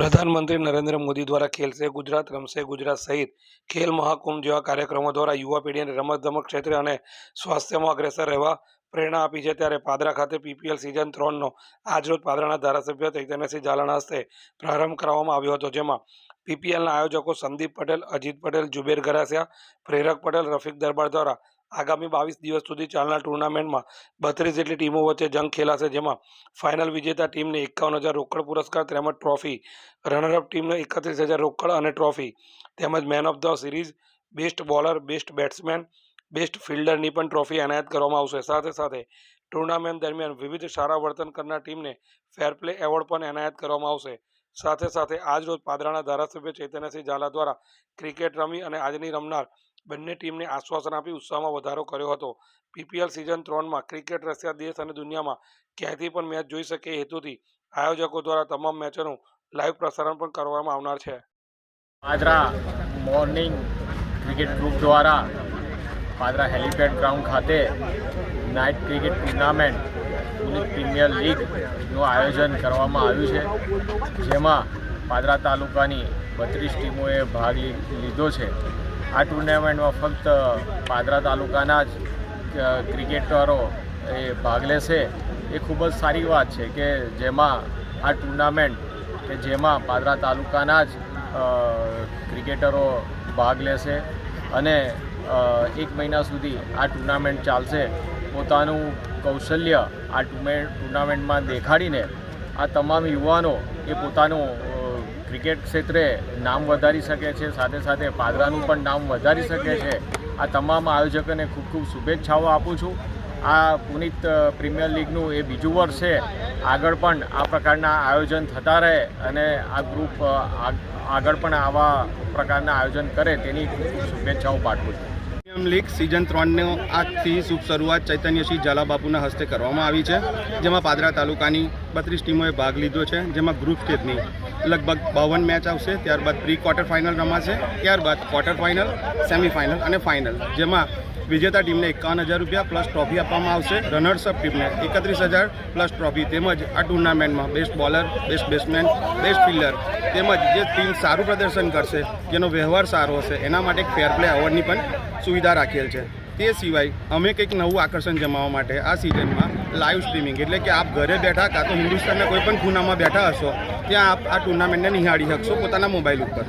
પ્રધાનમંત્રી નરેન્દ્ર મોદી દ્વારા ખેલશે ગુજરાત રમશે ગુજરાત સહિત ખેલ મહાકુંભ જેવા કાર્યક્રમો દ્વારા યુવા પેઢીને રમતગમત ક્ષેત્રે અને સ્વાસ્થ્યમાં અગ્રેસર રહેવા પ્રેરણા આપી છે. ત્યારે પાદરા ખાતે પીપીએલ સિઝન ત્રણનો આજરોજ પાદરાના ધારાસભ્ય ચૈતન્યસિંહ ઝાલાના હસ્તે પ્રારંભ કરવામાં આવ્યો હતો, જેમાં પીપીએલના આયોજકો સંદીપ પટેલ, અજીત પટેલ જુબેર ગરાસિયા પ્રેરક પટેલ, રફીક દરબાર દ્વારા આગામી બાવીસ દિવસ સુધી ચાલનાર ટુર્નામેન્ટમાં બત્રીસ જેટલી ટીમો વચ્ચે જંગ ખેલાશે, જેમાં ફાઇનલ વિજેતા ટીમને એકાવન હજાર રોકડ પુરસ્કાર તેમજ ટ્રોફી, રનરઅપ ટીમને એકત્રીસ હજાર રોકડ અને ટ્રોફી, તેમજ man of the series, best bowler, best batsman, best ફિલ્ડરની પણ ટ્રોફી એનાયત કરવામાં આવશે. સાથે સાથે ટુર્નામેન્ટ દરમિયાન વિવિધ સારા વર્તન કરનાર ટીમને ફેર પ્લે એવોર્ડ પણ એનાયત કરવામાં આવશે. સાથે સાથે આજ રોજ પાદરાના ધારાસભ્ય ચૈતન્યસિંહ ઝાલા દ્વારા ક્રિકેટ રમી અને આજની રમનાર બંને ટીમને આશ્વાસન આપી ઉત્સાહમાં વધારો કર્યો હતો. પીપીએલ સિઝન ત્રણમાં ક્રિકેટ રશિયા દેશ અને દુનિયામાં ક્યાંયથી પણ મેચ જોઈ શકે હેતુથી આયોજકો દ્વારા તમામ મેચોનું લાઈવ પ્રસારણ પણ કરવામાં આવનાર છે. પાદરા મોર્નિંગ ક્રિકેટ ગ્રુપ દ્વારા પાદરા હેલિપેડ ગ્રાઉન્ડ ખાતે night cricket tournament Pulit premier લીગનું આયોજન કરવામાં આવ્યું છે. જેમાં પાદરા તાલુકાની બત્રીસ ટીમોએ ભાગ લીધો છે. આ ટુર્નામેન્ટમાં ફક્ત પાદરા તાલુકાના જ ક્રિકેટરો એ ભાગ લેશે. એ ખૂબ જ સારી વાત છે કે જેમાં આ ટુર્નામેન્ટ, કે જેમાં પાદરા તાલુકાના જ ક્રિકેટરો ભાગ લેશે. અને એક મહિના સુધી આ ટુર્નામેન્ટ ચાલશે. પોતાનું કૌશલ્ય આ ટુર્નામેન્ટમાં દેખાડીને આ તમામ યુવાનો એ પોતાનું ક્રિકેટ ક્ષેત્રે નામ વધારી શકે છે, સાથે સાથે પાદરાનું પણ નામ વધારી શકે છે. આ તમામ આયોજકોને ખૂબ ખૂબ શુભેચ્છાઓ આપું છું. આ પુનિત પ્રીમિયર લીગનું એ બીજું વર્ષ છે. આગળ પણ આ પ્રકારના આયોજન થતા રહે અને આ ગ્રુપ આગ- આગળ પણ આવા પ્રકારના આયોજન કરે તેની ખૂબ શુભેચ્છાઓ પાઠવું છું. પ્રીમિયમ લીગ સિઝન ત્રણનો આજથી શુભ શરૂઆત ચૈતન્યસિંહ ઝાલાબાપુના હસ્તે કરવામાં આવી છે, જેમાં પાદરા તાલુકાની બત્રીસ ટીમોએ ભાગ લીધો છે, જેમાં ગ્રુપ સ્ટેજની લગભગ બાવન મેચ આવશે, ત્યારબાદ પ્રી ક્વાર્ટર ફાઇનલ રમાશે, ત્યારબાદ ક્વાર્ટર ફાઇનલ સેમિફાઇનલ અને ફાઇનલ જેમાં વિજેતા ટીમને એકાવન હજાર રૂપિયા પ્લસ ટ્રોફી આપવામાં આવશે. રનર્સઅપ ટીમને એકત્રીસ હજાર પ્લસ ટ્રોફી તેમજ આ ટુર્નામેન્ટમાં best bowler, best batsman, best fielder તેમજ જે ટીમ સારું પ્રદર્શન કરશે, જેનો વ્યવહાર સારો હશે, એના માટે ફેર પ્લે એવોર્ડની પણ સુવિધા રાખેલ છે. તે સિવાય અમે કંઈક નવું આકર્ષણ જમાવવા માટે આ સિઝનમાં લાઈવ સ્ટ્રીમિંગ એટલે કે આપ ઘરે બેઠા કાં તો હિન્દુસ્તાનના કોઈ પણ ખૂણામાં બેઠા હશો, ત્યાં આપ આ ટુર્નામેન્ટને નિહાળી શકશો પોતાના મોબાઈલ ઉપર.